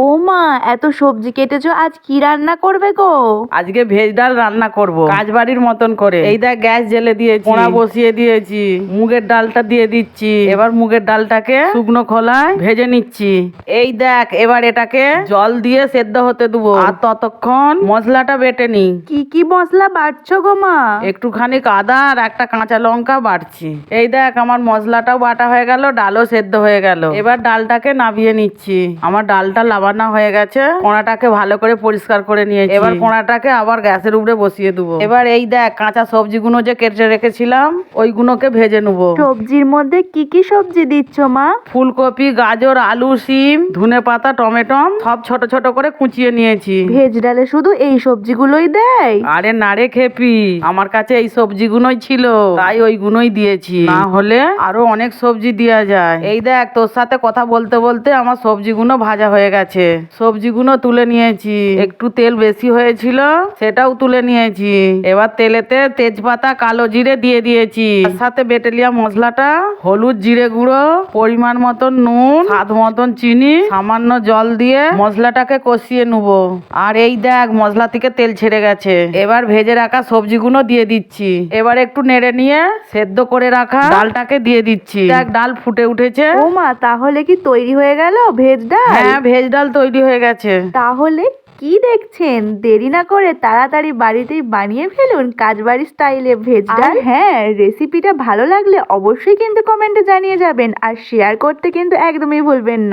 ও মা এত সবজি কেটেছো আজ কি রান্না করবে গো? আজকে ভেজ ডাল রান্না করব। কাজ বাড়ির মতন করে। এই দেখ গ্যাস জেলে দিয়েছি। কোড়া বসিয়ে দিয়েছি। মুগের ডালটা দিয়ে দিচ্ছি। এবার মুগের ডালটাকে শুকনো খোলায় ভেজে নিচ্ছি। এই দেখ এবার এটাকে জল দিয়ে সেদ্ধ হতে দেবো। আর ততক্ষণ মশলাটা বেটে নি। কি কি মশলা বাটছো গো মা? একটুখানি আদা আর একটা কাঁচা লঙ্কা বাড়ছি এই দেখ আমার মশলাটাও বাটা হয়ে গেল ডালও সেদ্ধ হয়ে গেল। এবার ডালটাকে নাবিয়ে নিচ্ছি। আমার ডালটা লাবানো হয়ে গেছে। কোড়াটাকে ভালো করে পরিষ্কার করে নিয়েছি। এবার কোড়াটাকে আবার গ্যাসের উপরে বসিয়ে দেবো। এবার এই দেখ কাঁচা সবজিগুলো যে কেটে রেখেছিলাম ওইগুলোকে ভেজে নেব। সবজির মধ্যে কি কি সবজি দিচ্ছ মা? ফুলকপি গাজর আলু সিম ধনে পাতা টমেটো সব ছোট ছোট করে কুচিয়ে নিয়েছি। ভেজ ডালে শুধু এই সবজিগুলোই দেয়? আরে নারে খেপি আমার কাছে এই সবজিগুলোই ছিল তাই ওইগুলোই দিয়েছি। না হলে আরও অনেক সবজি দেওয়া যায়। এই দেখ তোর সাথে কথা বলতে বলতে আমার সবজিগুলো ভাজা হয়ে গেছে। সবজিগুলো তুলে নিয়েছি। একটু তেল বেশি হয়েছিল সেটাও তুলে নিয়েছি। এবার তেলেতে তেজপাতা কালো জিরে দিয়ে দিয়েছি। সাথে বেটেলিয়া মশলাটা হলুদ জিরে গুঁড়ো পরিমাণ মতন নুন স্বাদ মতন চিনি সামান্য জল দিয়ে মশলাটাকে কষিয়ে নেব। আর এই দেখ মশলা থেকে তেল ছেড়ে গেছে। এবার ভেজে রাখা সবজিগুলো দিয়ে দিচ্ছি। এবার একটু নেড়ে নিয়ে সেদ্ধ করে রাখা ডালটাকে দিয়ে দিচ্ছি। দেখ ডাল ফুটে উঠেছে। ও মা তাহলে কি তৈরি হয়ে গেল ভেজ ডাল? হ্যাঁ ভেজ ডাল তৈরি হয়ে গেছে। তাহলে কি দেখছেন? দেরি না করে তাড়াতাড়ি বাড়িতেই বানিয়ে ফেলুন কাজবাড়ি স্টাইলে ভেজ ডাল। হ্যাঁ রেসিপিটা ভালো লাগলে অবশ্যই কিন্তু কমেন্টে জানিয়ে যাবেন আর শেয়ার করতে কিন্তু একদমই ভুলবেন না।